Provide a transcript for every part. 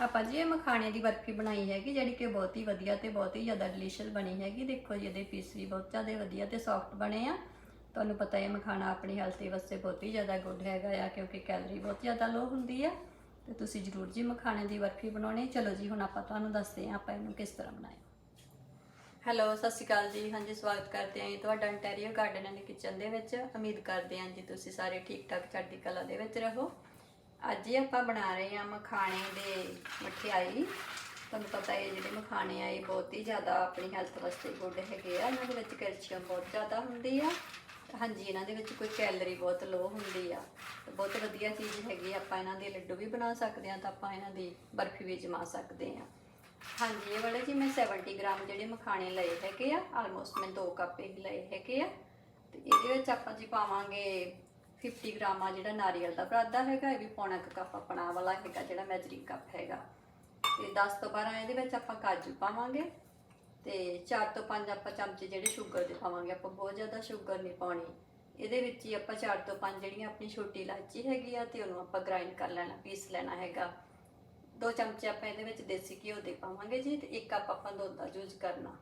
ਆਪਾਂ ਜੀ ਇਹ ਮਖਾਣੇ ਦੀ ਬਰਫੀ ਬਣਾਈ ਹੈਗੀ, ਜਿਹੜੀ ਕਿ ਬਹੁਤ ਹੀ ਵਧੀਆ ਤੇ ਬਹੁਤ ਹੀ ਜ਼ਿਆਦਾ ਡਿਲੀਸ਼ੀਅਸ ਬਣੀ ਹੈਗੀ। ਦੇਖੋ ਜੀ, ਇਹਦੇ ਪੀਸ ਵੀ ਬਹੁਤ ਜ਼ਿਆਦਾ ਵਧੀਆ ਤੇ ਸੌਫਟ ਬਣੇ ਆ। ਤੁਹਾਨੂੰ ਪਤਾ ਹੈ ਮਖਾਣਾ ਆਪਣੀ ਹੈਲਥ ਵਾਸਤੇ ਬਹੁਤ ਹੀ ਜ਼ਿਆਦਾ ਗੁੱਡ ਹੈਗਾ ਆ, ਕਿਉਂਕਿ ਕੈਲਰੀ ਬਹੁਤ ਜ਼ਿਆਦਾ ਲੋ ਹੁੰਦੀ ਆ। ਤੇ ਤੁਸੀਂ ਜਰੂਰ ਜੀ ਮਖਾਣੇ ਦੀ ਬਰਫੀ ਬਣਾਉਣੀ। ਚਲੋ ਜੀ, ਹੁਣ ਆਪਾਂ ਤੁਹਾਨੂੰ ਦੱਸਦੇ ਹਾਂ ਆਪਾਂ ਇਹਨੂੰ ਕਿਸ ਤਰ੍ਹਾਂ ਬਣਾਏ ਹੈਲੋ ਸਤਿ ਸ਼੍ਰੀ ਅਕਾਲ ਜੀ। ਹਾਂਜੀ, ਸਵਾਗਤ ਕਰਦੇ ਹਾਂ ਜੀ ਤੁਹਾਡਾ ਅੰਟੈਰੀਓ ਗਾਰਡਨ ਐਂਡ ਕਿਚਨ ਦੇ ਵਿੱਚ। ਉਮੀਦ ਕਰਦੇ ਹਾਂ ਜੀ ਤੁਸੀਂ ਸਾਰੇ ਠੀਕ ਠਾਕ ਚੜ੍ਹਦੀ ਕਲਾ ਦੇ ਵਿੱਚ ਰਹੋ। ਅੱਜ ਹੀ ਆਪਾਂ ਬਣਾ ਰਹੇ ਹਾਂ ਮਖਾਣੇ ਦੇ ਮਠਿਆਈ। ਤੁਹਾਨੂੰ ਪਤਾ ਹੈ ਜਿਹੜੇ ਮਖਾਣੇ ਆ, ਇਹ ਬਹੁਤ ਹੀ ਜ਼ਿਆਦਾ ਆਪਣੀ ਹੈਲਥ ਵਾਸਤੇ ਗੁੱਡ ਹੈਗੇ ਆ। ਇਹਨਾਂ ਦੇ ਵਿੱਚ ਕੈਲਸ਼ੀਅਮ ਬਹੁਤ ਜ਼ਿਆਦਾ ਹੁੰਦੀ ਆ। ਹਾਂਜੀ, ਇਹਨਾਂ ਦੇ ਵਿੱਚ ਕੋਈ ਕੈਲਰੀ ਬਹੁਤ ਲੋ ਹੁੰਦੀ ਆ। ਤੇ ਬਹੁਤ ਵਧੀਆ ਚੀਜ਼ ਹੈਗੀ ਆਪਾਂ ਇਹਨਾਂ ਦੇ ਲੱਡੂ ਵੀ ਬਣਾ ਸਕਦੇ ਆ ਤਾਂ ਆਪਾਂ ਇਹਨਾਂ ਦੀ ਬਰਫੀ ਵੀ ਜਮਾ ਸਕਦੇ ਆ ਹਾਂਜੀ, ਇਹ ਵਾਲੇ ਜੀ ਮੈਂ 70 ਗ੍ਰਾਮ ਜਿਹੜੇ ਮਖਾਣੇ ਲਏ ਹੈਗੇ ਆ ਆਲਮੋਸਟ ਮੈਂ 2 ਕੱਪ ਹੀ ਲਏ ਹੈਗੇ ਆ। ਤੇ ਇਹਦੇ ਵਿੱਚ ਆਪਾਂ ਜੀ ਪਾਵਾਂਗੇ 50 ਗ੍ਰਾਮ ਆ ਜਿਹੜਾ ਨਾਰੀਅਲ ਦਾ। ਬਰਾਦਾ ਹੈਗਾ, ਇਹ ਵੀ ਪੌਣਾ ਕੁ ਕੱਪ ਆਪਣਾ ਵਾਲਾ ਹੈਗਾ ਜਿਹੜਾ ਮੈਜਰਿੰਗ ਕੱਪ ਹੈਗਾ। ਤੇ 10 ਤੋਂ 12 ਇਹਦੇ ਵਿੱਚ ਆਪਾਂ ਕਾਜੂ ਪਾਵਾਂਗੇ ਤੇ 4 ਤੋਂ 5 ਆਪਾਂ ਚਮਚੇ ਜਿਹੜੇ ਸ਼ੂਗਰ ਦੇ ਪਾਵਾਂਗੇ। ਆਪਾਂ ਬਹੁਤ ਜ਼ਿਆਦਾ ਸ਼ੂਗਰ ਨਹੀਂ ਪਾਉਣੀ। ਇਹਦੇ ਵਿੱਚ ਹੀ ਆਪਾਂ 4 ਤੋਂ 5 ਜਿਹੜੀਆਂ ਆਪਣੀ ਛੋਟੀ ਇਲਾਚੀ ਹੈਗੀ ਆ ਤੇ ਉਹਨੂੰ ਆਪਾਂ ਗ੍ਰਾਈਂਡ ਕਰ ਲੈਣਾ, ਪੀਸ ਲੈਣਾ ਹੈਗਾ। ਦੋ ਚਮਚੇ ਆਪਾਂ ਇਹਦੇ ਵਿੱਚ ਦੇਸੀ ਘਿਓ ਦੇ ਪਾਵਾਂਗੇ ਜੀ ਤੇ ਇੱਕ ਕੱਪ ਆਪਾਂ ਦੁੱਧ ਦਾ ਯੂਜ਼ ਕਰਨਾ।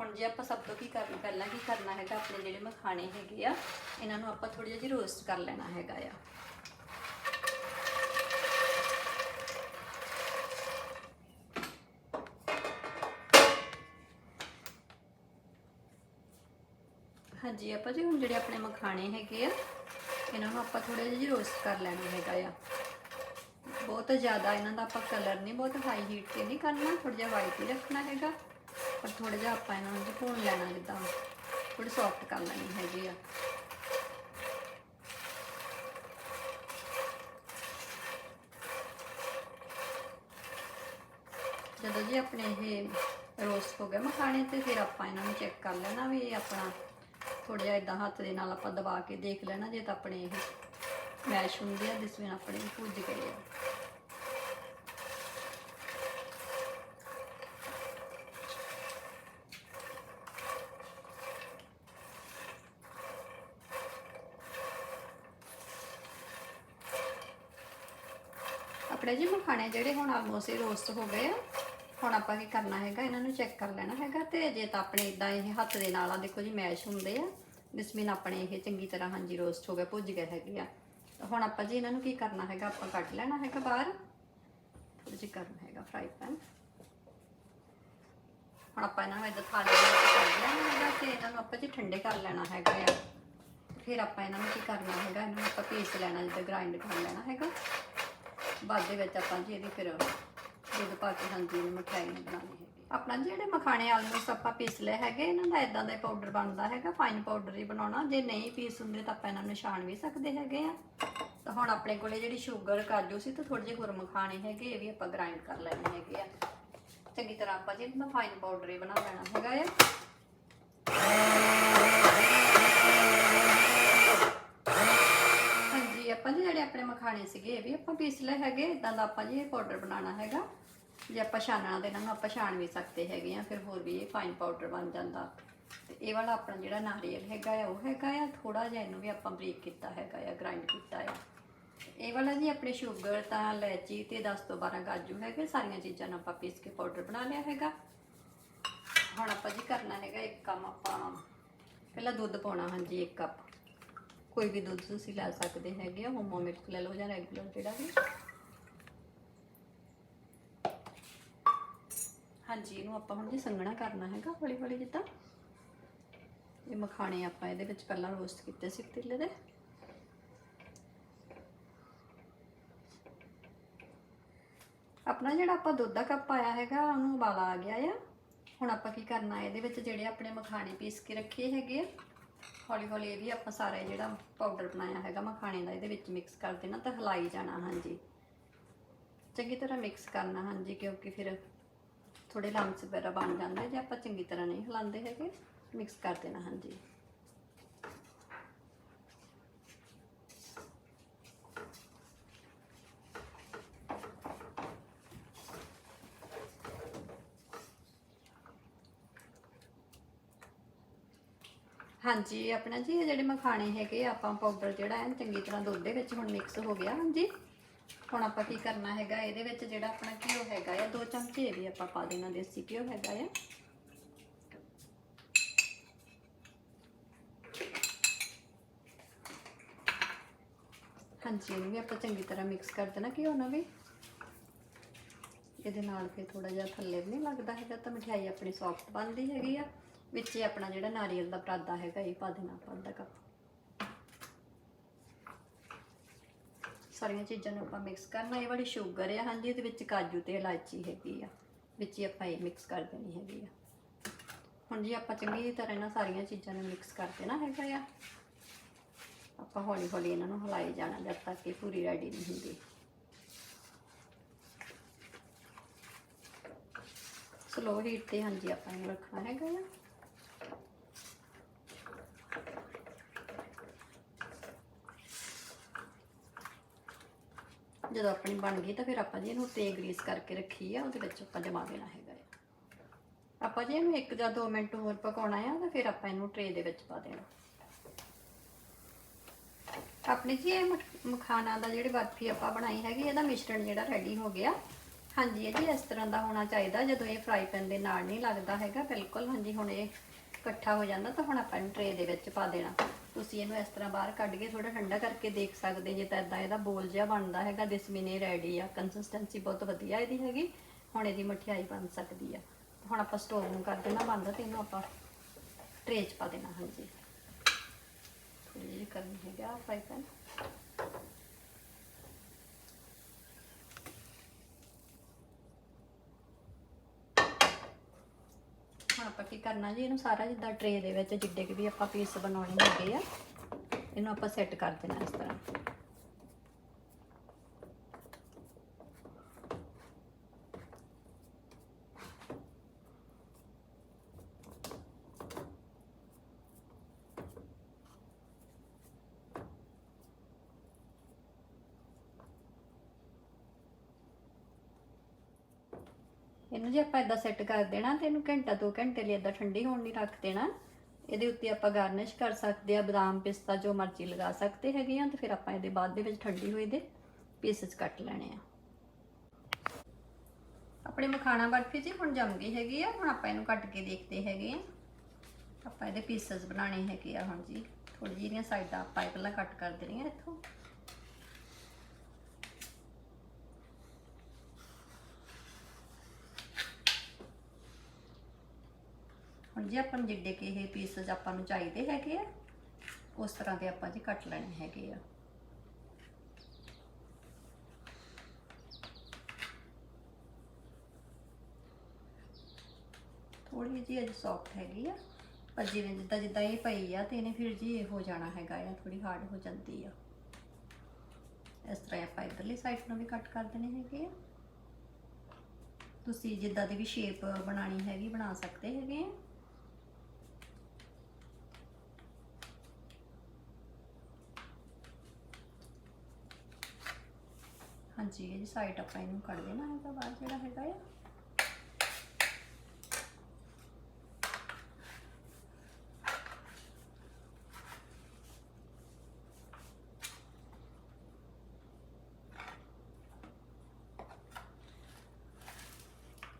ਹੁਣ ਜੇ ਆਪਾਂ ਸਭ ਤੋਂ ਕੀ ਕਰਨਾ, ਪਹਿਲਾਂ ਕੀ ਕਰਨਾ ਹੈਗਾ, ਆਪਣੇ ਜਿਹੜੇ ਮਖਾਣੇ ਹੈਗੇ ਆ, ਇਹਨਾਂ ਨੂੰ ਆਪਾਂ ਥੋੜੀ ਜਿਹੀ ਰੋਸਟ ਕਰ ਲੈਣਾ ਹੈਗਾ ਆ। ਹਾਂਜੀ, ਆਪਾਂ ਜੀ ਹੁਣ ਜਿਹੜੇ ਆਪਣੇ ਮਖਾਣੇ ਹੈਗੇ ਆ, ਇਹਨਾਂ ਨੂੰ ਆਪਾਂ ਥੋੜਾ ਜਿਹਾ ਰੋਸਟ ਕਰ ਲੈਣਾ ਹੈਗਾ ਆ। ਬਹੁਤ ਜ਼ਿਆਦਾ ਇਹਨਾਂ ਦਾ ਆਪਾਂ ਕਲਰ ਨਹੀਂ, ਬਹੁਤ ਹਾਈ ਹੀਟ ਤੇ ਨਹੀਂ ਕਰਨਾ ਥੋੜਾ ਜਿਹਾ ਵਾਈਟ ਹੀ ਰੱਖਣਾ ਹੈਗਾ। ਪਰ ਥੋੜਾ ਜਿਹਾ ਆਪਾਂ ਇਹਨਾਂ ਨੂੰ ਭੁੰਨ ਲੈਣਾ ਜਿੱਦਾਂ ਥੋੜੀ ਸੌਫਟ ਕਰ ਲੈਣੀ ਹੈਗੀ ਆ। ਜਦੋਂ ਜੀ ਆਪਣੇ ਇਹ ਰੋਸਟ ਹੋ ਗਏ ਮਖਾਣੇ ਤੇ ਫਿਰ ਆਪਾਂ ਇਹਨਾਂ ਨੂੰ ਚੈੱਕ ਕਰ ਲੈਣਾ ਵੀ ਇਹ ਆਪਣਾ ਥੋੜਾ ਜਿਹਾ ਇਦਾਂ ਹੱਥ ਦੇ ਨਾਲ ਆਪਾਂ ਦਬਾ ਕੇ ਦੇਖ ਲੈਣਾ ਜੇ ਤਾਂ ਆਪਣੇ ਇਹ ਮੈਸ਼ ਹੁੰਦੇ ਆ, ਜਿਸ ਵਿੱਚ ਆਪਣੇ ਭੁੱਜ ਗਏ ਆ। ਆਪਣੇ ਜੀ ਮਖਾਣੇ ਜਿਹੜੇ ਹੁਣ ਆਲਮੋਸਟ ਰੋਸਟ ਹੋ ਗਏ ਆ, ਹੁਣ ਆਪਾਂ ਕੀ ਕਰਨਾ ਹੈਗਾ, ਇਹਨਾਂ ਨੂੰ ਚੈੱਕ ਕਰ ਲੈਣਾ ਹੈਗਾ ਤੇ ਜੇ ਤਾਂ ਆਪਣੇ ਇਦਾਂ ਇਹ ਹੱਥ ਦੇ ਨਾਲ ਆ, ਦੇਖੋ ਜੀ ਮੈਸ਼ ਹੁੰਦੇ ਆ ਜਿਸ ਆਪਣੇ ਇਹ ਚੰਗੀ ਤਰ੍ਹਾਂ ਹਾਂਜੀ ਰੋਸਟ ਹੋ ਗਿਆ ਭੁੱਜ ਗਏ ਹੈਗੇ ਆ। ਹੁਣ ਆਪਾਂ ਜੀ ਇਹਨਾਂ ਨੂੰ ਕੀ ਕਰਨਾ ਹੈਗਾ, ਆਪਾਂ ਕੱਢ ਲੈਣਾ ਹੈਗਾ ਬਾਹਰ ਥੋੜਾ ਜਿਹਾ ਕਰਨਾ ਹੈਗਾ ਫਰਾਈ ਪੈਨ ਹੁਣ ਆਪਾਂ ਇਹਨਾਂ ਨੂੰ ਇਦਾਂ ਥਾਲੀ ਦੇ ਵਿੱਚ ਕੱਢ ਲੈਣਾ ਹੈਗਾ ਤੇ ਇਹਨਾਂ ਨੂੰ ਆਪਾਂ ਜੀ ਠੰਡੇ ਕਰ ਲੈਣਾ ਹੈਗਾ ਆ। ਫਿਰ ਆਪਾਂ ਇਹਨਾਂ ਨੂੰ ਕੀ ਕਰਨਾ ਹੈਗਾ, ਇਹਨਾਂ ਨੂੰ ਆਪਾਂ ਪੀਸ ਲੈਣਾ, ਜਿੱਦਾਂ ਗ੍ਰਾਈਂਡ ਕਰ ਲੈਣਾ ਹੈਗਾ। ਬਾਅਦ ਦੇ ਵਿੱਚ ਆਪਾਂ ਜੀ ਇਹਦੀ ਫਿਰ ਦੁੱਧ ਪਾ ਕੇ ਹਾਂਜੀ ਇਹਨੂੰ ਮਠਿਆਈ ਨੂੰ ਬਣਾਉਣੀ ਹੈਗੀ ਆਪਣਾ ਜਿਹੜੇ ਮਖਾਣੇ ਆਲਮੋਸਟ ਆਪਾਂ ਪੀਸ ਲਏ ਹੈਗੇ, ਇਹਨਾਂ ਦਾ ਇਦਾਂ ਦਾ ਪਾਊਡਰ ਬਣਦਾ ਹੈਗਾ ਫਾਈਨ ਪਾਊਡਰ ਹੀ ਬਣਾਉਣਾ। ਜੇ ਨਹੀਂ ਪੀਸ ਹੁੰਦੇ ਤਾਂ ਆਪਾਂ ਇਹਨਾਂ ਨੂੰ ਛਾਣ ਵੀ ਸਕਦੇ ਹੈਗੇ ਆ। ਤਾਂ ਹੁਣ ਆਪਣੇ ਕੋਲੇ ਜਿਹੜੀ ਸ਼ੂਗਰ ਕਾਜੂ ਸੀ ਤੇ ਥੋੜੇ ਜਿਹੇ ਹੋਰ ਮਖਾਣੇ ਹੈਗੇ, ਇਹ ਵੀ ਆਪਾਂ ਗ੍ਰਾਈਂਡ ਕਰ ਲੈਣੇ ਹੈਗੇ ਆ। ਚੰਗੀ ਤਰ੍ਹਾਂ ਆਪਾਂ ਜੀ ਇਹਨਾਂ ਦਾ ਫਾਈਨ ਪਾਊਡਰ ਹੀ ਬਣਾ ਲੈਣਾ ਹੈਗਾ ਆ ਹਾਂਜੀ ਆਪਾਂ ਜੀ ਜਿਹੜੇ ਆਪਣੇ ਮਖਾਣੇ ਸੀਗੇ, ਇਹ ਵੀ ਆਪਾਂ ਪੀਸ ਲਏ ਹੈਗੇ ਇਦਾਂ ਦਾ ਆਪਾਂ ਜੀ ਇਹ ਪਾਊਡਰ ਬਣਾਉਣਾ ਹੈਗਾ। ਜੇ ਆਪਾਂ ਛਾਨਣਾ ਦੇ ਨਾਲ ਆਪਾਂ ਛਾਣ ਵੀ ਸਕਦੇ ਹੈਗੇ ਆ, ਫਿਰ ਹੋਰ ਵੀ ਇਹ ਫਾਈਨ ਪਾਊਡਰ ਬਣ ਜਾਂਦਾ। ਤੇ ਇਹ ਵਾਲਾ ਆਪਣਾ ਜਿਹੜਾ ਨਾਰੀਅਲ ਹੈਗਾ ਆ, ਉਹ ਹੈਗਾ ਆ ਥੋੜਾ ਜਿਹਾ ਇਹਨੂੰ ਵੀ ਆਪਾਂ ਬਰੀਕ ਕੀਤਾ ਹੈਗਾ ਆ ਗ੍ਰਾਈਂਡ ਕੀਤਾ ਆ। ਇਹ ਵਾਲਾ ਜੀ ਆਪਣੇ ਸ਼ੂਗਰ ਤਾਂ ਇਲਾਇਚੀ ਤੇ 10 ਤੋਂ 12 ਕਾਜੂ ਹੈਗੇ, ਸਾਰੀਆਂ ਚੀਜ਼ਾਂ ਨੂੰ ਆਪਾਂ ਪੀਸ ਕੇ ਪਾਊਡਰ ਬਣਾ ਲਿਆ ਹੈਗਾ। ਹੁਣ ਆਪਾਂ ਜੀ ਕਰਨਾ ਹੈਗਾ ਇੱਕ ਕੰਮ ਆਪਾਂ, ਪਹਿਲਾਂ ਦੁੱਧ ਪਾਉਣਾ ਹਾਂਜੀ, ਇੱਕ ਕੱਪ ਕੋਈ ਵੀ ਦੁੱਧ ਤੁਸੀਂ ਲੈ ਸਕਦੇ ਹੈਗੇ ਆ ਹੋਮੋ ਮਿਲਕ ਲੈ ਲਓ ਜਾਂ ਰੈਗੂਲਰ ਜਿਹੜਾ ਵੀ। ਹਾਂਜੀ, ਇਹਨੂੰ ਆਪਾਂ ਹੁਣ ਜੀ ਸੰਘਣਾ ਕਰਨਾ ਹੈਗਾ ਹੌਲੀ ਹੌਲੀ ਜਿੱਦਾਂ। ਇਹ ਮਖਾਣੇ ਆਪਾਂ ਇਹਦੇ ਵਿੱਚ ਪਹਿਲਾਂ ਰੋਸਟ ਕੀਤੇ ਸੀ ਪਤੀਲੇ ਦੇ। ਆਪਣਾ ਜਿਹੜਾ ਆਪਾਂ ਦੁੱਧ ਦਾ ਕੱਪ ਪਾਇਆ ਹੈਗਾ, ਉਹਨੂੰ ਉਬਾਲਾ ਆ ਗਿਆ ਆ। ਹੁਣ ਆਪਾਂ ਕੀ ਕਰਨਾ, ਇਹਦੇ ਵਿੱਚ ਜਿਹੜੇ ਆਪਣੇ ਮਖਾਣੇ ਪੀਸ ਕੇ ਰੱਖੇ ਹੈਗੇ ਆ ਹੌਲੀ ਹੌਲੀ ਇਹ ਵੀ ਆਪਾਂ ਸਾਰਾ ਜਿਹੜਾ ਪਾਊਡਰ ਬਣਾਇਆ ਹੈਗਾ ਮਖਾਣੇ ਦਾ, ਇਹਦੇ ਵਿੱਚ ਮਿਕਸ ਕਰ ਦੇਣਾ ਤਾਂ ਹਿਲਾਈ ਜਾਣਾ, ਹਾਂਜੀ। ਚੰਗੀ ਤਰ੍ਹਾਂ ਮਿਕਸ ਕਰਨਾ, ਹਾਂਜੀ, ਕਿਉਂਕਿ ਫਿਰ ਥੋੜੇ ਲੰਮਸ ਵਗੈਰਾ ਬਣ ਜਾਂਦੇ, ਜੇ ਆਪਾਂ ਚੰਗੀ ਤਰ੍ਹਾਂ ਨਹੀਂ ਹਿਲਾਉਂਦੇ ਹੈਗੇ ਮਿਕਸ ਕਰ ਦੇਣਾ, ਹਾਂਜੀ। ਹਾਂਜੀ ਆਪਣਾ ਜੀ ਇਹ ਜਿਹੜੇ ਮਖਾਣੇ ਹੈਗੇ ਆ, ਆਪਾਂ ਪਾਊਡਰ ਜਿਹੜਾ ਹੈ ਚੰਗੀ ਤਰ੍ਹਾਂ ਦੁੱਧ ਦੇ ਵਿੱਚ ਹੁਣ ਮਿਕਸ ਹੋ ਗਿਆ ਹਾਂਜੀ। ਹੁਣ ਆਪਾਂ ਕੀ ਕਰਨਾ ਹੈਗਾ ਇਹਦੇ ਵਿੱਚ ਜਿਹੜਾ ਆਪਣਾ ਘਿਓ ਹੈਗਾ ਆ ਦੋ ਚਮਚੇ ਇਹ ਵੀ ਆਪਾਂ ਪਾ ਦੇਣਾ ਦੇਸੀ ਘਿਓ ਹੈਗਾ ਆ। ਹਾਂਜੀ ਇਹਨੂੰ ਵੀ ਆਪਾਂ ਚੰਗੀ ਤਰ੍ਹਾਂ ਮਿਕਸ ਕਰ ਦੇਣਾ ਘਿਓ ਨਾਲ ਵੀ। ਇਹਦੇ ਨਾਲ ਫਿਰ ਥੋੜਾ ਜਿਹਾ ਥੱਲੇ ਵੀ ਨਹੀਂ ਲੱਗਦਾ ਹੈਗਾ ਤਾਂ ਮਠਿਆਈ ਆਪਣੀ ਸੌਫਟ ਬਣਦੀ ਹੈਗੀ ਆ। ਵਿੱਚ ਹੀ ਆਪਣਾ ਜਿਹੜਾ ਨਾਰੀਅਲ ਦਾ ਪਰਾਦਾ ਹੈਗਾ ਇਹ ਪਾ ਦੇਣਾ ਆਪਾਂ ਅੱਧਾ ਕੱਪ। ਸਾਰੀਆਂ ਚੀਜ਼ਾਂ ਨੂੰ ਆਪਾਂ ਮਿਕਸ ਕਰਨਾ। ਇਹ ਵਾਲੀ ਸ਼ੂਗਰ ਆ, ਹਾਂਜੀ, ਇਹਦੇ ਵਿੱਚ ਕਾਜੂ ਤੇ ਇਲਾਇਚੀ ਹੈਗੀ ਆ। ਵਿੱਚ ਹੀ ਆਪਾਂ ਇਹ ਮਿਕਸ ਕਰ ਦੇਣੀ ਹੈਗੀ ਆ। ਹੁਣ ਜੀ ਆਪਾਂ ਚੰਗੀ ਤਰ੍ਹਾਂ ਇਹਨਾਂ ਸਾਰੀਆਂ ਚੀਜ਼ਾਂ ਨੂੰ ਮਿਕਸ ਕਰ ਦੇਣਾ ਹੈਗਾ ਆ। ਆਪਾਂ ਹੌਲੀ ਹੌਲੀ ਇਹਨਾਂ ਨੂੰ ਹਿਲਾਈ ਜਾਣਾ ਜਦ ਤੱਕ ਇਹ ਪੂਰੀ ਰੈਡੀ ਨਹੀਂ ਹੁੰਦੀ। ਸਲੋ ਹੀਟ ਤੇ ਹਾਂਜੀ ਆਪਾਂ ਇਹਨੂੰ ਰੱਖਣਾ ਹੈਗਾ ਆ। ਜਦੋਂ ਆਪਣੀ ਬਣ ਗਈ ਤਾਂ ਫਿਰ ਆਪਾਂ ਜੀ ਇਹਨੂੰ ਤੇ ਗਰੀਸ ਕਰਕੇ ਰੱਖੀ ਆ, ਉਹਦੇ ਵਿੱਚ ਆਪਾਂ ਜਮਾ ਦੇਣਾ ਹੈਗਾ ਆ। ਆਪਾਂ ਜੀ ਇਹਨੂੰ 1 ਜਾਂ 2 ਮਿੰਟ ਹੋਰ ਪਕਾਉਣਾ ਆ, ਤਾਂ ਫਿਰ ਆਪਾਂ ਇਹਨੂੰ ਟਰੇ ਦੇ ਵਿੱਚ ਪਾ ਦੇਣਾ। ਆਪਣੇ ਜੀ ਇਹ ਮਖਾਣਾ ਦਾ ਜਿਹੜੀ ਬਰਫੀ ਆਪਾਂ ਬਣਾਈ ਹੈਗੀ, ਇਹਦਾ ਮਿਸ਼ਰਣ ਜਿਹੜਾ ਰੈਡੀ ਹੋ ਗਿਆ। ਹਾਂਜੀ ਇਹ ਜੀ ਇਸ ਤਰ੍ਹਾਂ ਦਾ ਹੋਣਾ ਚਾਹੀਦਾ, ਜਦੋਂ ਇਹ ਫਰਾਈ ਪੈਨ ਦੇ ਨਾਲ ਨਹੀਂ ਲੱਗਦਾ ਹੈਗਾ, ਬਿਲਕੁਲ ਹਾਂਜੀ ਹੁਣ ਇਹ ਇਕੱਠਾ ਹੋ ਜਾਂਦਾ, ਤਾਂ ਹੁਣ ਆਪਾਂ ਇਹਨੂੰ ਟਰੇ ਦੇ ਵਿੱਚ ਪਾ ਦੇਣਾ। ਤੁਸੀਂ ਇਹਨੂੰ ਇਸ ਤਰ੍ਹਾਂ ਬਾਹਰ ਕੱਢ ਕੇ ਥੋੜਾ ਠੰਡਾ ਕਰਕੇ ਦੇਖ ਸਕਦੇ ਜੇ ਤਾਂ ਇਦਾਂ ਇਹਦਾ ਬੋਲ ਜਿਹਾ ਬਣਦਾ ਹੈਗਾ ਦਿਸਮਿਨੇ ਰੈਡੀ ਆ। ਕੰਸਿਸਟੈਂਸੀ ਬਹੁਤ ਵਧੀਆ ਇਹਦੀ ਹੈਗੀ, ਹੁਣ ਇਹਦੀ ਮਠਿਆਈ ਬਣ ਸਕਦੀ ਆ। ਹੁਣ ਆਪਾਂ ਸਟੋਵ ਨੂੰ ਕਰ ਦੇਣਾ ਬੰਦ ਤੇ ਇਹਨੂੰ ਆਪਾਂ ਟਰੇ 'ਚ ਪਾ ਦੇਣਾ, ਹਾਂਜੀ। ਥੋੜੀ ਜਿਹੀ ਕਰਨੀ ਹੈਗਾ ਫਰਾਈ ਪੈਨ ਆਪਾਂ ਕੀ ਕਰਨਾ ਜੀ, ਇਹਨੂੰ ਸਾਰਾ ਜਿੱਦਾਂ ਟਰੇ ਦੇ ਵਿੱਚ ਜਿੱਡੇ ਕਿ ਵੀ ਆਪਾਂ ਪੀਸ ਬਣਾਉਣੇ ਹੈਗੇ ਆ, ਇਹਨੂੰ ਆਪਾਂ ਸੈੱਟ ਕਰ ਦੇਣਾ ਇਸ ਤਰ੍ਹਾਂ। ਇਹਨੂੰ ਜੇ ਆਪਾਂ ਇਦਾਂ ਸੈੱਟ ਕਰ ਦੇਣਾ ਤੇ ਇਹਨੂੰ ਘੰਟਾ 2 ਘੰਟੇ ਲਈ ਇਦਾਂ ਠੰਡੀ ਹੋਣ ਲਈ ਰੱਖ ਦੇਣਾ। ਇਹਦੇ ਉੱਤੇ ਆਪਾਂ ਗਾਰਨਿਸ਼ ਕਰ ਸਕਦੇ ਆ ਬਦਾਮ ਪਿਸਤਾ ਜੋ ਮਰਜ਼ੀ ਲਗਾ ਸਕਦੇ ਹੈਗੇ ਆ ਤੇ ਫਿਰ ਆਪਾਂ ਇਹਦੇ ਬਾਅਦ ਦੇ ਵਿੱਚ ਠੰਡੀ ਹੋਈ ਦੇ ਪੀਸਸ ਕੱਟ ਲੈਣੇ ਆ। ਆਪਣੇ ਮਖਾਣਾ ਬਰਫੀ ਜੀ ਹੁਣ ਜੰਮ ਗਈ ਹੈਗੀ ਆ, ਹੁਣ ਆਪਾਂ ਇਹਨੂੰ ਕੱਟ ਕੇ ਦੇਖਦੇ ਹੈਗੇ ਆ। ਆਪਾਂ ਇਹਦੇ ਪੀਸਸ ਬਣਾਣੇ ਹੈਗੇ ਆ ਹੁਣ ਜੀ। ਥੋੜੀ ਜਿਹੀਆਂ ਸਾਈਡਾਂ ਆਪਾਂ ਇਹ ਪਹਿਲਾਂ ਕੱਟ ਕਰ ਦੇਣੀਆਂ ਇੱਥੋਂ। ਹੁਣ ਜੇ ਆਪਾਂ ਨੂੰ ਜਿੱਡੇ ਕਿ ਇਹ ਪੀਸਸ ਆਪਾਂ ਨੂੰ ਚਾਹੀਦੇ ਹੈਗੇ ਆ, ਉਸ ਤਰ੍ਹਾਂ ਦੇ ਆਪਾਂ ਜੀ ਕੱਟ ਲੈਣੇ ਹੈਗੇ ਆ। ਥੋੜੀ ਜਿਹੀ ਅਜ ਸੌਫਟ ਹੈਗੀ ਆ, ਪਰ ਜਿਵੇਂ ਜਿੱਦਾਂ ਜਿੱਦਾਂ ਇਹ ਪਈ ਆ ਤੇ ਇਹਨੇ ਫਿਰ ਜੀ ਇਹ ਹੋ ਜਾਣਾ ਹੈਗਾ ਆ ਥੋੜੀ ਹਾਰਡ ਹੋ ਜਾਂਦੀ ਆ। ਇਸ ਤਰ੍ਹਾਂ ਆਪਾਂ ਇਧਰਲੀ ਸਾਈਡ ਨੂੰ ਵੀ ਕੱਟ ਕਰ ਦੇਣੇ ਹੈਗੇ ਆ। ਤੁਸੀਂ ਜਿੱਦਾਂ ਦੀ ਵੀ ਸ਼ੇਪ ਬਣਾਣੀ ਹੈਗੀ ਬਣਾ ਸਕਦੇ ਹੈਗੇ ਆ। ਹਾਂਜੀ ਇਹ ਸਾਈਡ ਆਪਾਂ ਇਹਨੂੰ ਕੱਢ ਦੇਣਾ ਹੈਗਾ ਬਾਹਰ ਜਿਹੜਾ ਹੈਗਾ ਆ।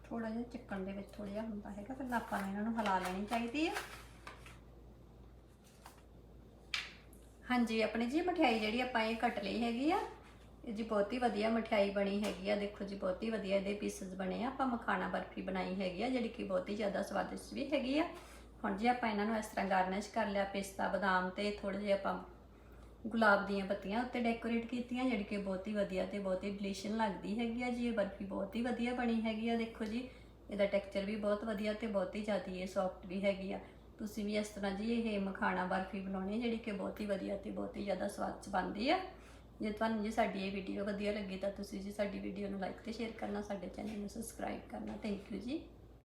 ਥੋੜਾ ਜਿਹਾ ਚੱਕਣ ਦੇ ਵਿੱਚ ਥੋੜਾ ਜਿਹਾ ਹੁੰਦਾ ਹੈਗਾ ਫਿਰ ਆਪਾਂ ਨੂੰ ਇਹਨਾਂ ਨੂੰ ਹਿਲਾ ਲੈਣੀ ਚਾਹੀਦੀ ਹੈ ਹਾਂਜੀ, ਆਪਣੀ ਜੀ ਮਠਿਆਈ ਜਿਹੜੀ ਆਪਾਂ ਇਹ ਕੱਟ ਲਈ ਹੈਗੀ ਆ ਇਹ ਜੀ ਬਹੁਤ ਹੀ ਵਧੀਆ ਮਠਿਆਈ ਬਣੀ ਹੈਗੀ ਆ। ਦੇਖੋ ਜੀ, ਬਹੁਤ ਹੀ ਵਧੀਆ ਇਹਦੇ ਪੀਸਸ ਬਣੇ ਆ। ਆਪਾਂ ਮਖਾਣਾ ਬਰਫੀ ਬਣਾਈ ਹੈਗੀ ਆ, ਜਿਹੜੀ ਕਿ ਬਹੁਤ ਹੀ ਜ਼ਿਆਦਾ ਸਵਾਦਿਸ਼ਟ ਵੀ ਹੈਗੀ ਆ। ਹੁਣ ਜੀ ਆਪਾਂ ਇਹਨਾਂ ਨੂੰ ਇਸ ਤਰ੍ਹਾਂ ਗਾਰਨਿਸ਼ ਕਰ ਲਿਆ ਪਿਸਤਾ ਬਦਾਮ ਤੇ ਥੋੜੇ ਜਿਹੇ ਆਪਾਂ ਗੁਲਾਬ ਦੀਆਂ ਪੱਤੀਆਂ ਉੱਤੇ ਡੈਕੋਰੇਟ ਕੀਤੀਆਂ, ਜਿਹੜੀ ਕਿ ਬਹੁਤ ਹੀ ਵਧੀਆ ਤੇ ਬਹੁਤ ਹੀ ਡਿਲੀਸ਼ਨ ਲੱਗਦੀ ਹੈਗੀ ਆ ਜੀ। ਇਹ ਬਰਫੀ ਬਹੁਤ ਹੀ ਵਧੀਆ ਬਣੀ ਹੈਗੀ ਆ। ਦੇਖੋ ਜੀ, ਇਹਦਾ ਟੈਕਸਚਰ ਵੀ ਬਹੁਤ ਵਧੀਆ ਤੇ ਬਹੁਤ ਹੀ ਜ਼ਿਆਦਾ ਇਹ ਸੌਫਟ ਵੀ ਹੈਗੀ ਆ। ਤੁਸੀਂ ਵੀ ਇਸ ਤਰ੍ਹਾਂ ਜੀ ਇਹ ਮਖਾਣਾ ਬਰਫੀ ਬਣਾਉਣੀ ਹੈ, ਜਿਹੜੀ ਕਿ ਬਹੁਤ ਹੀ ਵਧੀਆ ਤੇ ਬਹੁਤ ਹੀ ਜ਼ਿਆਦਾ ਸਵਾਦ ਚ ਬਣਦੀ ਆ। ਜੇ ਤੁਹਾਨੂੰ ਜੀ ਸਾਡੀ ਇਹ ਵੀਡੀਓ ਵਧੀਆ ਲੱਗੀ ਤਾਂ ਤੁਸੀਂ ਜੀ ਸਾਡੀ ਵੀਡੀਓ ਨੂੰ ਲਾਈਕ ਤੇ ਸ਼ੇਅਰ ਕਰਨਾ, ਸਾਡੇ ਚੈਨਲ ਨੂੰ ਸਬਸਕ੍ਰਾਈਬ ਕਰਨਾ। ਥੈਂਕ ਯੂ ਜੀ।